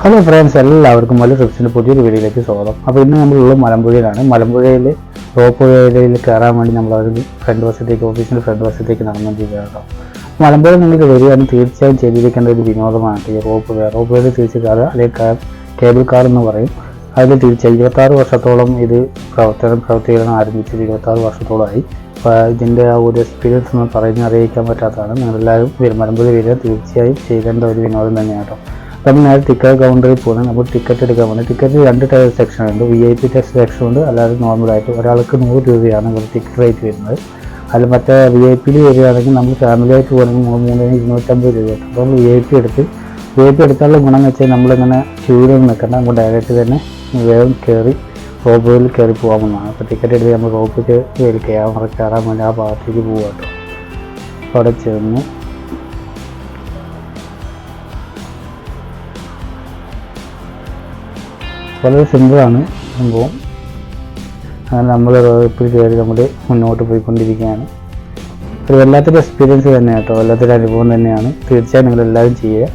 Hello friends എല്ലാവർക്കും മല്ലു ട്രിപ്സിന്റെ പുതിയൊരു വീഡിയോയിലേക്ക് സ്വാഗതം. അപ്പോൾ ഇന്ന് നമ്മളുള്ള മലമ്പുഴയിലാണ്. മലമ്പുഴയിൽ റോപ്പ് വേലയിൽ കയറാൻ വേണ്ടി നമ്മൾ ഒരു ഫ്രണ്ട് വശത്തേക്ക് ഓഫീസിന്റെ ഫ്രണ്ട് വശത്തേക്ക് നടന്നുകൊണ്ടിരിക്കുകയാണ് കേട്ടോ. മലമ്പുഴ നിങ്ങൾക്ക് വരികയാണെങ്കിൽ തീർച്ചയായും ചെയ്തിരിക്കേണ്ട ഒരു വിനോദമാണ് ഈ റോപ്പ് വേ തിരിച്ച് കയറുക അല്ലെങ്കിൽ കേബിൾ കാർ എന്ന് പറയും. അതിൽ തിരിച്ച് ഇരുപത്താറ് വർഷത്തോളം ഇത് പ്രവർത്തനം പ്രവർത്തിക്കണം ആരംഭിച്ചത് ഇരുപത്താറ് വർഷത്തോളമായി. അപ്പോൾ ഇതിന്റെ ആ ഒരു എക്സ്പീരിയൻസ് ഒന്നും പറഞ്ഞ് അറിയിക്കാൻ പറ്റാത്തതാണ്. നിങ്ങളെല്ലാവരും വരും മലമ്പുഴ വരിക തീർച്ചയായും ചെയ്യേണ്ട ഒരു വിനോദം തന്നെയാണ് കേട്ടോ. നേരെ ടിക്കറ്റ് കൗണ്ടറിൽ പോകുന്നത് നമ്മൾ ടിക്കറ്റ് എടുക്കാൻ പോകുന്നത്. ടിക്കറ്റ് രണ്ട് സെക്ഷൻ ഉണ്ട്. വി ഐ പി സെക്ഷൻ ഉണ്ട്. അല്ലാതെ നോർമലായിട്ട് ഒരാൾക്ക് നൂറ് രൂപയാണ് ഒരു ടിക്കറ്റ് റേറ്റ് വരുന്നത്. അതിൽ മറ്റേ വി ഐ പിയിൽ വരികയാണെങ്കിൽ നമ്മൾ ഫാമിലിയായിട്ട് മൂന്ന് മൂന്നിന് ഇരുന്നൂറ്റമ്പത് രൂപ. അപ്പോൾ വി ഐ പി എടുത്ത് വി ഐ പി എടുത്താലുള്ള ഗുണം എന്ന് വെച്ചാൽ നമ്മളിങ്ങനെ ക്യൂവിൽ നിൽക്കണ്ട നമ്മൾ ഡയറക്റ്റ് തന്നെ വേഗം കയറി റോബോയിൽ കയറി പോകാമെന്നാണ് അപ്പോൾ ടിക്കറ്റ് എടുത്ത് നമ്മൾ റോപ്പ് കയറി കയറാൻ വേണ്ടി ആ ഭാഗത്തേക്ക് പോകാം കേട്ടോ. അവിടെ ചെന്ന് വളരെ സിമ്പിളാണ് സംഭവം. അങ്ങനെ നമ്മൾ ഇപ്പോൾ കയറി നമ്മൾ മുന്നോട്ട് പോയിക്കൊണ്ടിരിക്കുകയാണ്. ഒരു വല്ലാത്തൊരു എക്സ്പീരിയൻസ് തന്നെ കേട്ടോ. വല്ലാത്തൊരു അനുഭവം തന്നെയാണ്. തീർച്ചയായും നിങ്ങൾ എല്ലാവരും ചെയ്യുക.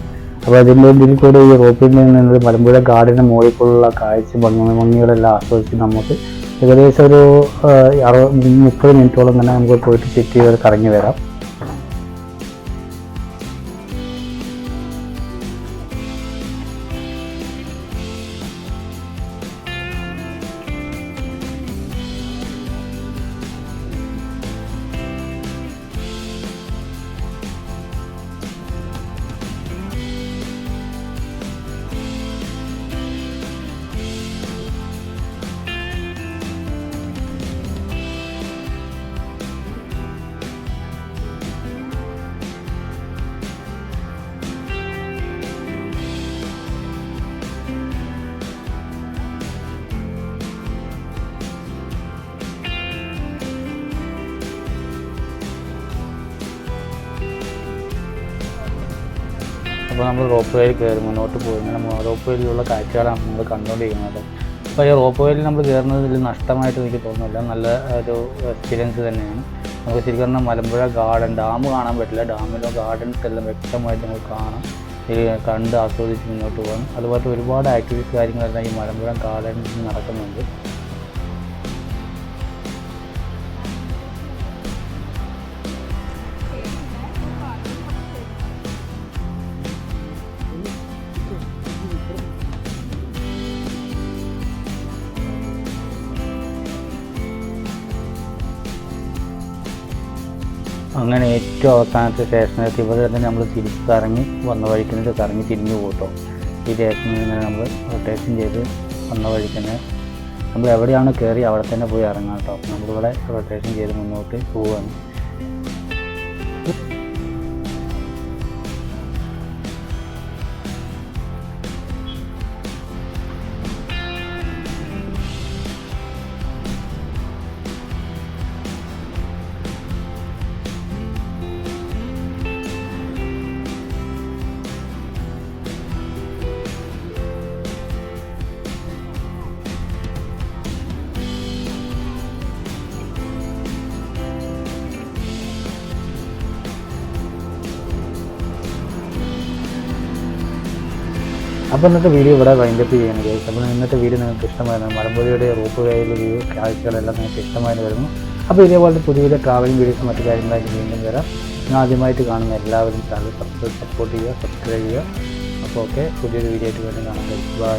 അപ്പോൾ അതിന്റെ ഇതിൽ കൂടെ ഈ റോപ്പിൽ നിന്ന് മലമ്പുഴ ഗാർഡന് മുകളിലുള്ള കാഴ്ച ഭംഗി ഭംഗികളെല്ലാം ആസ്വദിച്ച് നമുക്ക് ഏകദേശം ഒരു അറുപത് മുപ്പത് മിനിറ്റോളം തന്നെ നമുക്ക് പോയിട്ട് ചുറ്റി കറങ്ങി വരാം. അപ്പോൾ നമ്മൾ റോപ്പ് വേയിൽ കയറി മുന്നോട്ട് പോയി. നമ്മൾ റോപ്പ് വേയിലുള്ള കാഴ്ചകളാണ് നമ്മൾ കണ്ടുകൊണ്ടിരിക്കുന്നത്. അപ്പോൾ ഈ റോപ്പ് വേയിൽ നമ്മൾ കയറുന്നതിൽ നഷ്ടമായിട്ട് എനിക്ക് തോന്നുന്നില്ല. നല്ല ഒരു എക്സ്പീരിയൻസ് തന്നെയാണ്. നമുക്ക് ശരിക്കും പറഞ്ഞാൽ മലമ്പുഴ ഗാർഡൻ ഡാം കാണാൻ പറ്റില്ല. ഡാമിലോ ഗാർഡൻസ് എല്ലാം വ്യക്തമായിട്ട് നമുക്ക് കാണാം. കണ്ട് ആസ്വദിച്ച് മുന്നോട്ട് പോകാം. അതുപോലത്തെ ഒരുപാട് ആക്ടിവിറ്റീസ് കാര്യങ്ങളെല്ലാം ഈ മലമ്പുഴ ഗാർഡനിൽ നടക്കുന്നുണ്ട്. അങ്ങനെ ഏറ്റവും അവസാനത്തെ സ്റ്റേഷനിലെത്തി ഇവിടെ തന്നെ നമ്മൾ തിരിച്ച് കറങ്ങി വന്ന വഴിക്ക് തന്നെ കറങ്ങി തിരിഞ്ഞു പോട്ടോ. ഈ സ്റ്റേഷനിൽ നിന്ന് നമ്മൾ റൊട്ടേഷൻ ചെയ്ത് വന്ന വഴിക്ക് തന്നെ നമ്മൾ എവിടെയാണ് കയറി അവിടെ തന്നെ പോയി ഇറങ്ങാം കേട്ടോ. നമ്മളിവിടെ റൊട്ടേഷൻ ചെയ്ത് മുന്നോട്ട് പോവുകയാണ് അപ്പോൾ ഇന്നത്തെ വീഡിയോ ഇവിടെ വൈൻഡപ്പ് ചെയ്യുന്നത് അപ്പോൾ ഇന്നത്തെ വീഡിയോ നിങ്ങൾക്ക് ഇഷ്ടമായിരുന്നു മലമ്പുഴയുടെ റൂപ്പ് കയ്യിൽ വ്യൂ കാഴ്ചകളെല്ലാം നിങ്ങൾക്ക് ഇഷ്ടമായി വരുന്നു അപ്പോൾ ഇതേപോലത്തെ പുതിയ പുതിയ ട്രാവലിംഗ് വീഡിയോസ് മറ്റു കാര്യങ്ങളായിട്ട് വീണ്ടും വരാം. ഞാൻ ആദ്യമായിട്ട് കാണുന്ന എല്ലാവരും ചാനൽ സബ്സ്ക്രൈബ് സപ്പോർട്ട് ചെയ്യുക സബ്സ്ക്രൈബ് ചെയ്യുക. അപ്പോൾ ഓക്കെ പുതിയൊരു വീഡിയോ ആയിട്ട് വീണ്ടും കാണാം ബൈ